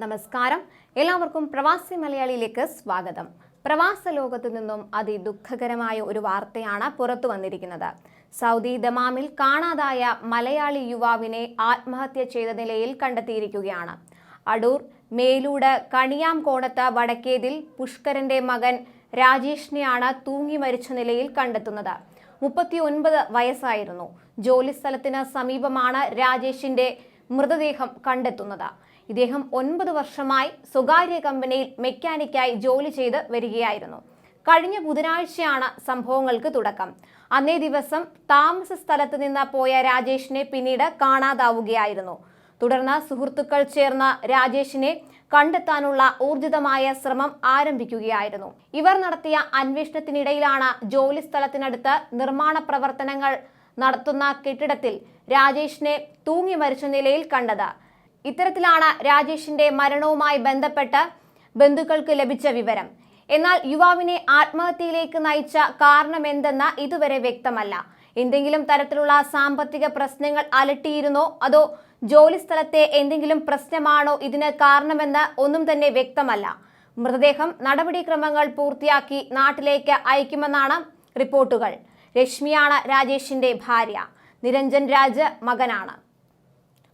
നമസ്കാരം. എല്ലാവർക്കും പ്രവാസി മലയാളിയിലേക്ക് സ്വാഗതം. പ്രവാസ ലോകത്തു നിന്നും അതിദുഃഖകരമായ ഒരു വാർത്തയാണ് പുറത്തു വന്നിരിക്കുന്നത്. സൗദി ദമാമിൽ കാണാതായ മലയാളി യുവാവിനെ ആത്മഹത്യ ചെയ്ത നിലയിൽ കണ്ടെത്തിയിരിക്കുകയാണ്. അടൂർ മേലൂട് കണിയാംകോണത്ത് വടക്കേതിൽ പുഷ്കരന്റെ മകൻ രാജേഷിനെയാണ് തൂങ്ങി മരിച്ച നിലയിൽ കണ്ടെത്തുന്നത്. മുപ്പത്തി ഒൻപത് വയസ്സായിരുന്നു. ജോലിസ്ഥലത്തിന് സമീപമാണ് രാജേഷിന്റെ മൃതദേഹം കണ്ടെത്തുന്നത്. ഇദ്ദേഹം ഒൻപത് വർഷമായി സ്വകാര്യ കമ്പനിയിൽ മെക്കാനിക്കായി ജോലി ചെയ്ത് വരികയായിരുന്നു. കഴിഞ്ഞ ബുധനാഴ്ചയാണ് സംഭവങ്ങൾക്ക് തുടക്കം. അന്നേ ദിവസം താമസ സ്ഥലത്ത് നിന്ന് പോയ രാജേഷിനെ പിന്നീട് കാണാതാവുകയായിരുന്നു. തുടർന്ന് സുഹൃത്തുക്കൾ ചേർന്ന് രാജേഷിനെ കണ്ടെത്താനുള്ള ഊർജിതമായ ശ്രമം ആരംഭിക്കുകയായിരുന്നു. ഇവർ നടത്തിയ അന്വേഷണത്തിനിടയിലാണ് ജോലി സ്ഥലത്തിനടുത്ത് നിർമ്മാണ പ്രവർത്തനങ്ങൾ നടത്തുന്ന കെട്ടിടത്തിൽ രാജേഷിനെ തൂങ്ങി മരിച്ച നിലയിൽ കണ്ടത്. ഇത്തരത്തിലാണ് രാജേഷിന്റെ മരണവുമായി ബന്ധപ്പെട്ട് ബന്ധുക്കൾക്ക് ലഭിച്ച വിവരം. എന്നാൽ യുവാവിനെ ആത്മഹത്യയിലേക്ക് നയിച്ച കാരണമെന്തെന്ന് ഇതുവരെ വ്യക്തമല്ല. എന്തെങ്കിലും തരത്തിലുള്ള സാമ്പത്തിക പ്രശ്നങ്ങൾ അലട്ടിയിരുന്നോ? അതോ ജോലിസ്ഥലത്തെ എന്തെങ്കിലും പ്രശ്നമാണോ ഇതിന് കാരണമെന്ന് ഒന്നും തന്നെ വ്യക്തമല്ല. മൃതദേഹം നടപടിക്രമങ്ങൾ പൂർത്തിയാക്കി നാട്ടിലേക്ക് അയക്കുമെന്നാണ് റിപ്പോർട്ടുകൾ. രശ്മിയാണ് രാജേഷിന്റെ ഭാര്യ. നിരഞ്ജൻ രാജ് മകനാണ്.